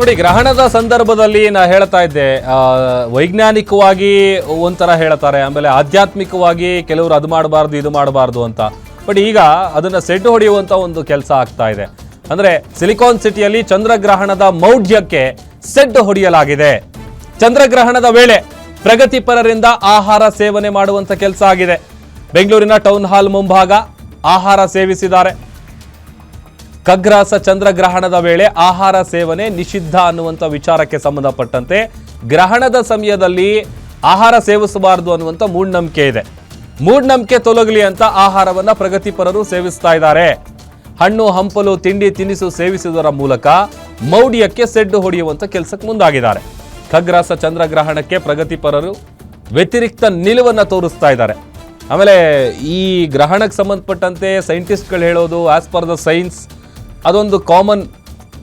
ನೋಡಿ, ಗ್ರಹಣದ ಸಂದರ್ಭದಲ್ಲಿ ನಾ ಹೇಳ್ತಾ ಇದ್ದೆ ವೈಜ್ಞಾನಿಕವಾಗಿ ಒಂಥರ ಹೇಳ್ತಾರೆ, ಆಮೇಲೆ ಆಧ್ಯಾತ್ಮಿಕವಾಗಿ ಕೆಲವರು ಅದು ಮಾಡಬಾರ್ದು, ಇದು ಮಾಡಬಾರ್ದು ಅಂತ. ಬಟ್ ಈಗ ಅದನ್ನ ಸೆಡ್ ಹೊಡೆಯುವಂತ ಒಂದು ಕೆಲಸ ಆಗ್ತಾ ಇದೆ. ಅಂದ್ರೆ ಸಿಲಿಕಾನ್ ಸಿಟಿಯಲ್ಲಿ ಚಂದ್ರಗ್ರಹಣದ ಮೌಢ್ಯಕ್ಕೆ ಸೆಡ್ ಹೊಡೆಯಲಾಗಿದೆ. ಚಂದ್ರಗ್ರಹಣದ ವೇಳೆ ಪ್ರಗತಿಪರರಿಂದ ಆಹಾರ ಸೇವನೆ ಮಾಡುವಂತ ಕೆಲಸ ಆಗಿದೆ. ಬೆಂಗಳೂರಿನ ಟೌನ್ ಹಾಲ್ ಮುಂಭಾಗ ಆಹಾರ ಸೇವಿಸಿದ್ದಾರೆ. ಖಗ್ರಾಸ ಚಂದ್ರಗ್ರಹಣದ ವೇಳೆ ಆಹಾರ ಸೇವನೆ ನಿಷಿದ್ಧ ಅನ್ನುವಂಥ ವಿಚಾರಕ್ಕೆ ಸಂಬಂಧಪಟ್ಟಂತೆ ಗ್ರಹಣದ ಸಮಯದಲ್ಲಿ ಆಹಾರ ಸೇವಿಸಬಾರದು ಅನ್ನುವಂಥ ಮೂಢನಂಬಿಕೆ ಇದೆ. ಮೂಢನಂಬಿಕೆ ತೊಲಗಲಿ ಅಂತ ಆಹಾರವನ್ನು ಪ್ರಗತಿಪರರು ಸೇವಿಸ್ತಾ ಇದ್ದಾರೆ. ಹಣ್ಣು, ಹಂಪಲು, ತಿಂಡಿ, ತಿನಿಸು ಸೇವಿಸುವುದರ ಮೂಲಕ ಮೌಢ್ಯಕ್ಕೆ ಸೆಡ್ಡು ಹೊಡೆಯುವಂಥ ಕೆಲಸಕ್ಕೆ ಮುಂದಾಗಿದ್ದಾರೆ. ಖಗ್ರಾಸ ಚಂದ್ರಗ್ರಹಣಕ್ಕೆ ಪ್ರಗತಿಪರರು ವ್ಯತಿರಿಕ್ತ ನಿಲುವನ್ನು ತೋರಿಸ್ತಾ ಇದ್ದಾರೆ. ಆಮೇಲೆ ಈ ಗ್ರಹಣಕ್ಕೆ ಸಂಬಂಧಪಟ್ಟಂತೆ ಸೈಂಟಿಸ್ಟ್ಗಳು ಹೇಳೋದು ಆಸ್ ಪರ್ ದ ಸೈನ್ಸ್ ಅದೊಂದು ಕಾಮನ್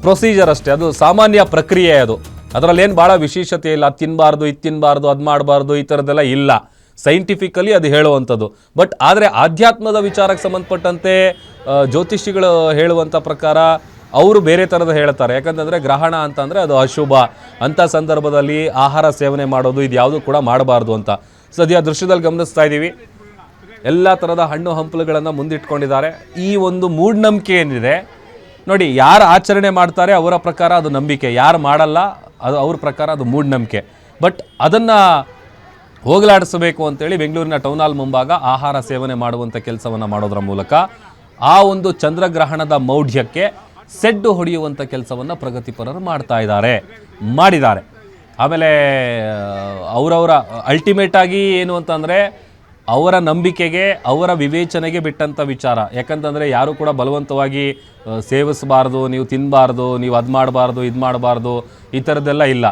ಪ್ರೊಸೀಜರ್ ಅಷ್ಟೇ. ಅದು ಸಾಮಾನ್ಯ ಪ್ರಕ್ರಿಯೆ ಅದು. ಅದರಲ್ಲಿ ಏನು ಭಾಳ ವಿಶೇಷತೆ ಇಲ್ಲ. ಅದು ತಿನ್ನಬಾರ್ದು ಇದು ತಿನ್ನಬಾರ್ದು ಅದು ಮಾಡಬಾರ್ದು, ಈ ಥರದ್ದೆಲ್ಲ ಇಲ್ಲ. ಸೈಂಟಿಫಿಕಲಿ ಅದು ಹೇಳುವಂಥದ್ದು. ಬಟ್ ಆದರೆ ಆಧ್ಯಾತ್ಮದ ವಿಚಾರಕ್ಕೆ ಸಂಬಂಧಪಟ್ಟಂತೆ ಜ್ಯೋತಿಷಿಗಳು ಹೇಳುವಂಥ ಪ್ರಕಾರ ಅವರು ಬೇರೆ ಥರದ ಹೇಳ್ತಾರೆ. ಯಾಕಂತಂದರೆ ಗ್ರಹಣ ಅಂತಂದರೆ ಅದು ಅಶುಭ. ಅಂಥ ಸಂದರ್ಭದಲ್ಲಿ ಆಹಾರ ಸೇವನೆ ಮಾಡೋದು, ಇದು ಯಾವುದು ಕೂಡ ಮಾಡಬಾರ್ದು ಅಂತ. ಸದ್ಯ ದೃಶ್ಯದಲ್ಲಿ ಗಮನಿಸ್ತಾ ಇದ್ದೀವಿ. ಎಲ್ಲ ಥರದ ಹಣ್ಣು ಹಂಪಲುಗಳನ್ನು ಮುಂದಿಟ್ಕೊಂಡಿದ್ದಾರೆ. ಈ ಒಂದು ಮೂಢನಂಬಿಕೆ ಏನಿದೆ ನೋಡಿ, ಯಾರು ಆಚರಣೆ ಮಾಡ್ತಾರೆ ಅವರ ಪ್ರಕಾರ ಅದು ನಂಬಿಕೆ, ಯಾರು ಮಾಡಲ್ಲ ಅದು ಅವ್ರ ಪ್ರಕಾರ ಅದು ಮೂಢನಂಬಿಕೆ. ಬಟ್ ಅದನ್ನು ಹೋಗಲಾಡಿಸಬೇಕು ಅಂತೇಳಿ ಬೆಂಗಳೂರಿನ ಟೌನ್ ಹಾಲ್ ಮುಂಭಾಗ ಆಹಾರ ಸೇವನೆ ಮಾಡುವಂಥ ಕೆಲಸವನ್ನು ಮಾಡೋದ್ರ ಮೂಲಕ ಆ ಒಂದು ಚಂದ್ರಗ್ರಹಣದ ಮೌಢ್ಯಕ್ಕೆ ಸೆಡ್ಡು ಹೊಡೆಯುವಂಥ ಕೆಲಸವನ್ನು ಪ್ರಗತಿಪರರು ಮಾಡ್ತಾ ಇದ್ದಾರೆ, ಮಾಡಿದ್ದಾರೆ. ಆಮೇಲೆ ಅವರವರ ಅಲ್ಟಿಮೇಟಾಗಿ ಏನು ಅಂತಂದರೆ ಅವರ ನಂಬಿಕೆಗೆ, ಅವರ ವಿವೇಚನೆಗೆ ಬಿಟ್ಟಂಥ ವಿಚಾರ. ಯಾಕಂತಂದರೆ ಯಾರು ಕೂಡ ಬಲವಂತವಾಗಿ ಸೇವಿಸಬಾರ್ದು, ನೀವು ತಿನ್ನಬಾರ್ದು ನೀವು ಅದು ಮಾಡಬಾರ್ದು, ಇದು ಮಾಡಬಾರ್ದು, ಈ ಥರದ್ದೆಲ್ಲ ಇಲ್ಲ.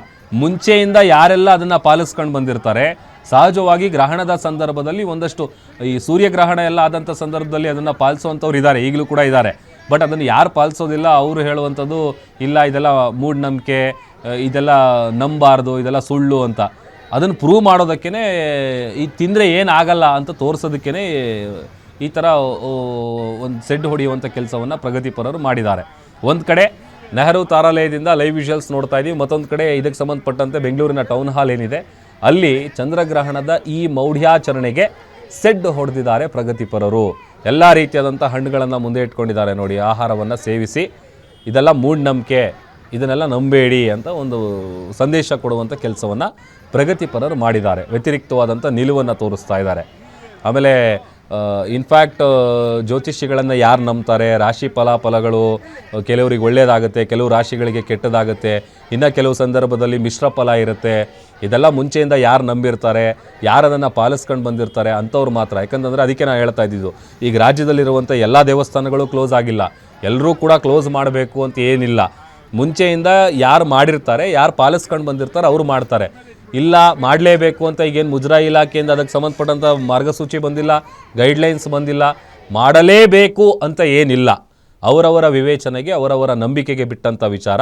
ಮುಂಚೆಯಿಂದ ಯಾರೆಲ್ಲ ಅದನ್ನು ಪಾಲಿಸ್ಕೊಂಡು ಬಂದಿರ್ತಾರೆ, ಸಹಜವಾಗಿ ಗ್ರಹಣದ ಸಂದರ್ಭದಲ್ಲಿ ಒಂದಷ್ಟು, ಈ ಸೂರ್ಯಗ್ರಹಣ ಎಲ್ಲ ಆದಂಥ ಸಂದರ್ಭದಲ್ಲಿ ಅದನ್ನು ಪಾಲಿಸುವಂಥವ್ರು ಇದ್ದಾರೆ, ಈಗಲೂ ಕೂಡ ಇದ್ದಾರೆ. ಬಟ್ ಅದನ್ನು ಯಾರು ಪಾಲಿಸೋದಿಲ್ಲ, ಅವರು ಹೇಳುವಂಥದ್ದು ಇಲ್ಲ, ಇದೆಲ್ಲ ಮೂಢನಂಬಿಕೆ ಇದೆಲ್ಲ ನಂಬಾರ್ದು, ಇದೆಲ್ಲ ಸುಳ್ಳು ಅಂತ. ಅದನ್ನು ಪ್ರೂವ್ ಮಾಡೋದಕ್ಕೇ ಈ ತಿಂದರೆ ಏನಾಗಲ್ಲ ಅಂತ ತೋರಿಸೋದಕ್ಕೇ ಈ ಥರ ಒಂದು ಸೆಡ್ ಹೊಡೆಯುವಂಥ ಕೆಲಸವನ್ನು ಪ್ರಗತಿಪರರು ಮಾಡಿದ್ದಾರೆ. ಒಂದು ಕಡೆ ನೆಹರು ತಾರಾಲಯದಿಂದ ಲೈವ್ ವಿಷುವಲ್ಸ್ ನೋಡ್ತಾ ಇದ್ದೀವಿ ಮತ್ತೊಂದು ಕಡೆ ಇದಕ್ಕೆ ಸಂಬಂಧಪಟ್ಟಂತೆ ಬೆಂಗಳೂರಿನ ಟೌನ್ ಹಾಲ್ ಏನಿದೆ, ಅಲ್ಲಿ ಚಂದ್ರಗ್ರಹಣದ ಈ ಮೌಢ್ಯಾಚರಣೆಗೆ ಸೆಡ್ ಹೊಡೆದಿದ್ದಾರೆ ಪ್ರಗತಿಪರರು ಎಲ್ಲ ರೀತಿಯಾದಂಥ ಹಣ್ಣುಗಳನ್ನು ಮುಂದೆ ಇಟ್ಕೊಂಡಿದ್ದಾರೆ ನೋಡಿ, ಆಹಾರವನ್ನು ಸೇವಿಸಿ. ಇದೆಲ್ಲ ಮೂಢನಂಬಿಕೆ. ಇದನ್ನೆಲ್ಲ ನಂಬೇಡಿ ಅಂತ ಒಂದು ಸಂದೇಶ ಕೊಡುವಂಥ ಕೆಲಸವನ್ನು ಪ್ರಗತಿಪರರು ಮಾಡಿದ್ದಾರೆ. ವ್ಯತಿರಿಕ್ತವಾದಂಥ ನಿಲುವನ್ನು ತೋರಿಸ್ತಾ ಇದ್ದಾರೆ. ಆಮೇಲೆ ಇನ್ಫ್ಯಾಕ್ಟ್ ಜ್ಯೋತಿಷಿಗಳನ್ನು ಯಾರು ನಂಬ್ತಾರೆ? ರಾಶಿ ಫಲಾಫಲಗಳು ಕೆಲವರಿಗೆ ಒಳ್ಳೆಯದಾಗುತ್ತೆ ಕೆಲವು ರಾಶಿಗಳಿಗೆ ಕೆಟ್ಟದಾಗುತ್ತೆ, ಇನ್ನು ಕೆಲವು ಸಂದರ್ಭದಲ್ಲಿ ಮಿಶ್ರ ಫಲ ಇರುತ್ತೆ, ಇದೆಲ್ಲ ಮುಂಚೆಯಿಂದ ಯಾರು ನಂಬಿರ್ತಾರೆ? ಯಾರು ಅದನ್ನು ಪಾಲಿಸ್ಕೊಂಡು ಬಂದಿರ್ತಾರೆ ಅಂಥವ್ರು ಮಾತ್ರ. ಯಾಕಂತಂದರೆ ಅದಕ್ಕೆ ನಾನು ಹೇಳ್ತಾ ಇದ್ದಿದ್ದು, ಈಗ ರಾಜ್ಯದಲ್ಲಿರುವಂಥ ಎಲ್ಲ ದೇವಸ್ಥಾನಗಳು ಕ್ಲೋಸ್ ಆಗಿಲ್ಲ. ಎಲ್ಲರೂ ಕೂಡ ಕ್ಲೋಸ್ ಮಾಡಬೇಕು ಅಂತ ಏನಿಲ್ಲ. ಮುಂಚೆಯಿಂದ ಯಾರು ಮಾಡಿರ್ತಾರೆ, ಯಾರು ಪಾಲಿಸ್ಕೊಂಡು ಬಂದಿರ್ತಾರೆ ಅವರು ಮಾಡ್ತಾರೆ. ಇಲ್ಲ ಮಾಡಲೇಬೇಕು ಅಂತ ಈಗೇನು ಮುಜರಾಯಿ ಇಲಾಖೆಯಿಂದ ಅದಕ್ಕೆ ಸಂಬಂಧಪಟ್ಟಂಥ ಮಾರ್ಗಸೂಚಿ ಬಂದಿಲ್ಲ ಗೈಡ್ಲೈನ್ಸ್ ಬಂದಿಲ್ಲ, ಮಾಡಲೇಬೇಕು ಅಂತ ಏನಿಲ್ಲ. ಅವರವರ ವಿವೇಚನೆಗೆ, ಅವರವರ ನಂಬಿಕೆಗೆ ಬಿಟ್ಟಂಥ ವಿಚಾರ.